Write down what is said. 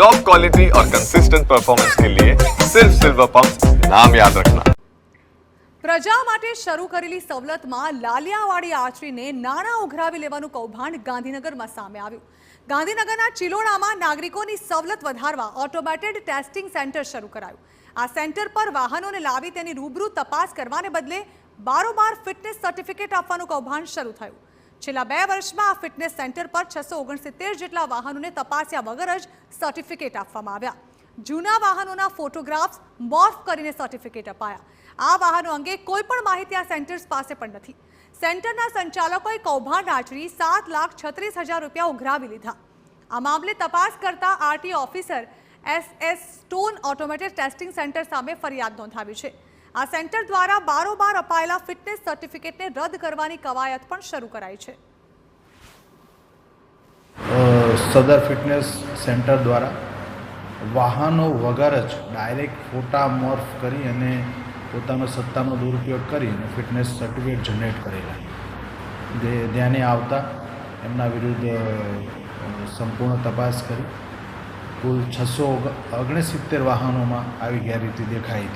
Top quality और consistent performance के लिए सिर्फ सिल्वर पंप नाम याद रखना પ્રજા માટે શરૂ કરેલી સવલતમાં લાલિયાવાડી આચરીને નાણાં ઉઘરાવી લેવાનું કૌભાંડ ગાંધીનગરમાં સામે આવ્યું ગાંધીનગરના ચિલોડામાં નાગરિકોની સવલત વધારવા ઓટોમેટેડ ટેસ્ટિંગ સેન્ટર શરૂ કરાયું આ સેન્ટર પર વાહનોને લાવી તેની રૂબરૂ તપાસ કરવાને બદલે બારોબાર ફિટનેસ સર્ટિફિકેટ આપવાનું કૌભાંડ શરૂ થયું છેલ્લા બે વર્ષમાં આ ફિટનેસ સેન્ટર પર છસો ઓગણસિત્તેર જેટલા વાહનોને તપાસ્યા વગર જ સર્ટિફિકેટ આપવામાં આવ્યા. જૂના વાહનોના ફોટોગ્રાફ્સ મોર્ફ કરીને સર્ટિફિકેટ અપાયા. આ વાહનો અંગે કોઈ પણ માહિતી આ સેન્ટર્સ પાસે પણ નથી. સેન્ટરના સંચાલકોએ કૌભાંડ આચરી સાત લાખ છત્રીસ હજાર રૂપિયા ઉઘરાવી લીધા. આ મામલે તપાસ કરતા RT officer S S stone automated testing centre સામે ફરિયાદ નોંધાવી છે. આ સેન્ટર દ્વારા બારોબાર અપાયેલા ફિટનેસ સર્ટિફિકેટને રદ કરવાની કવાયત પણ શરૂ કરાઈ છે. સદર ફિટનેસ સેન્ટર દ્વારા વાહનો વગર જ ડાયરેક્ટ ફોટા મોર્ફ કરી અને પોતાનો સત્તાનો દુરુપયોગ કરી અને ફિટનેસ સર્ટિફિકેટ જનરેટ કરેલા. જે ધ્યાને આવતા એમના વિરુદ્ધ સંપૂર્ણ તપાસ કરી. કુલ છસો ઓગણસિત્તેર વાહનોમાં આવી ગેરરીતિ દેખાઈ